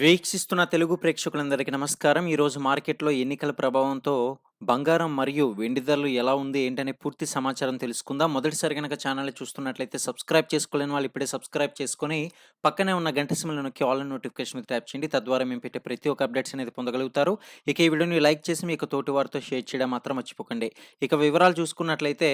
వీక్షిస్తున్న తెలుగు ప్రేక్షకులందరికీ నమస్కారం. ఈరోజు మార్కెట్‌లో ఎన్నికల ప్రభావంతో బంగారం మరియు వెండి ధరలు ఎలా ఉంది, ఏంటనే పూర్తి సమాచారం తెలుసుకుందాం. మొదటిసారి కనుక ఛానల్ చూస్తున్నట్లయితే సబ్స్క్రైబ్ చేసుకోలేని వాళ్ళు ఇప్పుడే సబ్స్క్రైబ్ చేసుకొని, పక్కనే ఉన్న గంట సింబల్‌ని నొక్కి ఆల్ నోటిఫికేషన్ మీద ట్యాప్ చేయండి. తద్వారా మేము పెట్టే ప్రతి ఒక్క అప్డేట్స్ అనేది పొందగలుగుతారు. ఇక ఈ వీడియోని లైక్ చేసి మీకు తోటి వారితో షేర్ చేయడం మాత్రం మర్చిపోకండి. ఇక వివరాలు చూసుకున్నట్లయితే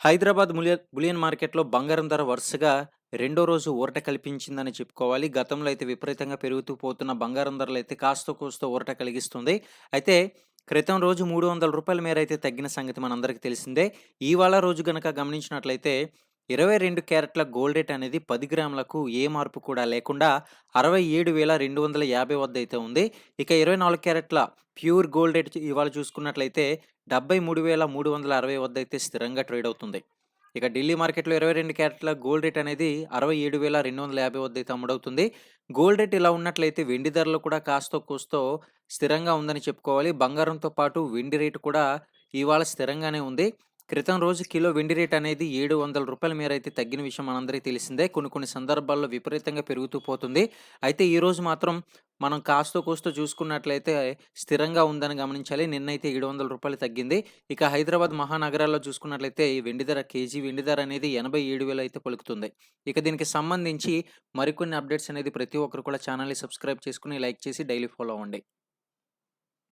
హైదరాబాద్ బులియన్ మార్కెట్‌లో బంగారం ధర వరుసగా రెండో రోజు ఊరట కల్పించిందని చెప్పుకోవాలి. గతంలో అయితే విపరీతంగా పెరుగుతూ పోతున్న బంగారం ధరలు అయితే కాస్త కూస్తో ఊరట కలిగిస్తుంది. అయితే క్రితం రోజు మూడు వందల రూపాయల మేర అయితే తగ్గిన సంగతి మనందరికీ తెలిసిందే. ఇవాళ రోజు గనక గమనించినట్లయితే 22 క్యారెట్ల గోల్డ్ రేట్ అనేది పది గ్రాములకు ఏ మార్పు కూడా లేకుండా 67,250 వద్ద అయితే ఉంది. ఇక 24 క్యారెట్ల ప్యూర్ గోల్డ్ రేట్ ఇవాళ చూసుకున్నట్లయితే 73,360 వద్ద అయితే స్థిరంగా ట్రేడ్ అవుతుంది. ఇక ఢిల్లీ మార్కెట్‌లో 22 క్యారెట్ల గోల్డ్ రేట్ అనేది 67,250 వద్ద అయితే అమ్ముడవుతుంది. గోల్డ్ రేట్ ఇలా ఉన్నట్లయితే వెండి ధరలు కూడా కాస్తో కూస్తో స్థిరంగా ఉందని చెప్పుకోవాలి. బంగారంతో పాటు వెండి రేటు కూడా ఇవాళ స్థిరంగానే ఉంది. క్రితం రోజు కిలో వెండి రేట్ అనేది ఏడు వందల రూపాయల మేర అయితే తగ్గిన విషయం మనందరికీ తెలిసిందే. కొన్ని కొన్ని సందర్భాల్లో విపరీతంగా పెరుగుతూ పోతుంది. అయితే ఈరోజు మాత్రం మనం కాస్తో కూస్తో చూసుకున్నట్లయితే స్థిరంగా ఉందని గమనించాలి. నిన్నైతే ఏడు వందల రూపాయలు తగ్గింది. ఇక హైదరాబాద్ మహానగరాల్లో చూసుకున్నట్లయితే ఈ వెండి ధర కేజీ వెండి ధర అనేది 87,000 అయితే పలుకుతుంది. ఇక దీనికి సంబంధించి మరికొన్ని అప్డేట్స్ అనేది ప్రతి ఒక్కరు కూడా ఛానల్‌ని సబ్స్క్రైబ్ చేసుకొని, లైక్ చేసి డైలీ ఫాలో అవ్వండి.